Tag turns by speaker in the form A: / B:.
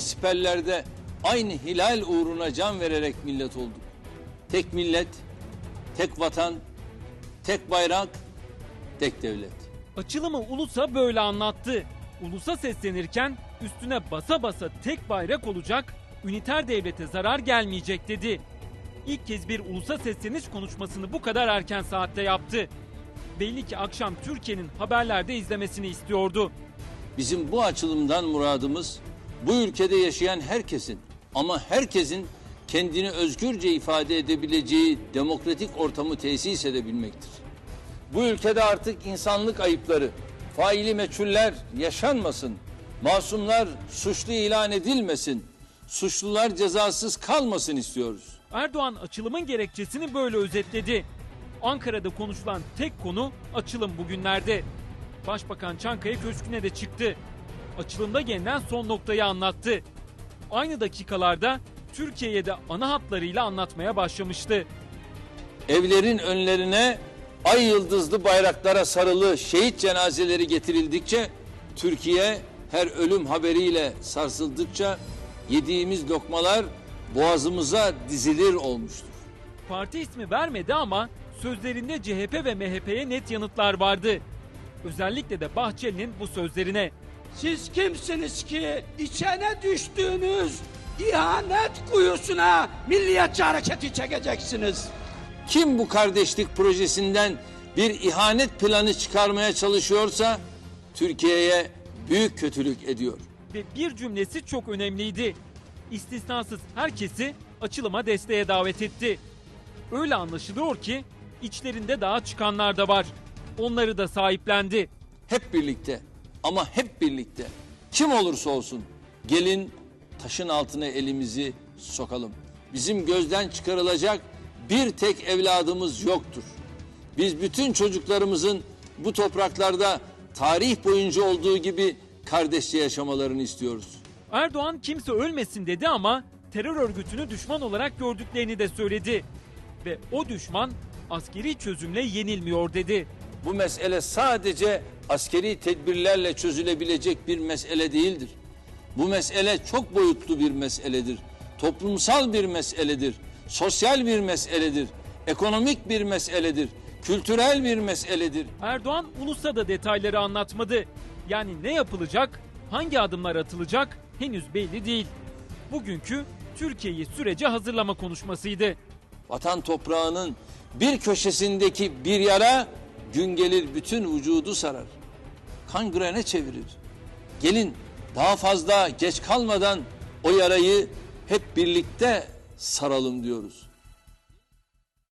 A: siperlerde aynı hilal uğruna can vererek millet olduk. Tek millet, tek vatan, tek bayrak, tek devlet.
B: Açılımı Ulus'a böyle anlattı. Ulus'a seslenirken üstüne basa basa tek bayrak olacak, üniter devlete zarar gelmeyecek dedi. İlk kez bir ulusa sesleniş konuşmasını bu kadar erken saatte yaptı. Belli ki akşam Türkiye'nin haberlerde izlemesini istiyordu.
A: Bizim bu açılımdan muradımız bu ülkede yaşayan herkesin ama herkesin kendini özgürce ifade edebileceği demokratik ortamı tesis edebilmektir. Bu ülkede artık insanlık ayıpları, faili meçhuller yaşanmasın. Masumlar suçlu ilan edilmesin. Suçlular cezasız kalmasın istiyoruz.
B: Erdoğan açılımın gerekçesini böyle özetledi. Ankara'da konuşulan tek konu açılım bugünlerde. Başbakan Çankaya Köşkü'ne de çıktı. Açılımda gelinen son noktayı anlattı. Aynı dakikalarda Türkiye'ye de ana hatlarıyla anlatmaya başlamıştı.
A: Evlerin önlerine ay yıldızlı bayraklara sarılı şehit cenazeleri getirildikçe Türkiye her ölüm haberiyle sarsıldıkça yediğimiz lokmalar boğazımıza dizilir olmuştur.
B: Parti ismi vermedi ama sözlerinde CHP ve MHP'ye net yanıtlar vardı. Özellikle de Bahçeli'nin bu sözlerine.
C: Siz kimsiniz ki içine düştüğünüz ihanet kuyusuna milliyetçi hareketi çekeceksiniz?
A: Kim bu kardeşlik projesinden bir ihanet planı çıkarmaya çalışıyorsa Türkiye'ye büyük kötülük ediyor.
B: Ve bir cümlesi çok önemliydi. İstisnasız herkesi açılıma desteğe davet etti. Öyle anlaşılıyor ki içlerinde daha çıkanlar da var. Onları da sahiplendi.
A: Hep birlikte ama hep birlikte kim olursa olsun gelin taşın altına elimizi sokalım. Bizim gözden çıkarılacak bir tek evladımız yoktur. Biz bütün çocuklarımızın bu topraklarda tarih boyunca olduğu gibi kardeşçe yaşamalarını istiyoruz.
B: Erdoğan kimse ölmesin dedi ama terör örgütünü düşman olarak gördüklerini de söyledi. Ve o düşman askeri çözümle yenilmiyor dedi.
A: Bu mesele sadece askeri tedbirlerle çözülebilecek bir mesele değildir. Bu mesele çok boyutlu bir meseledir. Toplumsal bir meseledir. Sosyal bir meseledir. Ekonomik bir meseledir. Kültürel bir meseledir.
B: Erdoğan ulusa da detayları anlatmadı. Yani ne yapılacak, hangi adımlar atılacak henüz belli değil. Bugünkü Türkiye'yi sürece hazırlama konuşmasıydı.
A: Vatan toprağının bir köşesindeki bir yara gün gelir bütün vücudu sarar. Kangrene çevirir. Gelin daha fazla geç kalmadan o yarayı hep birlikte saralım diyoruz.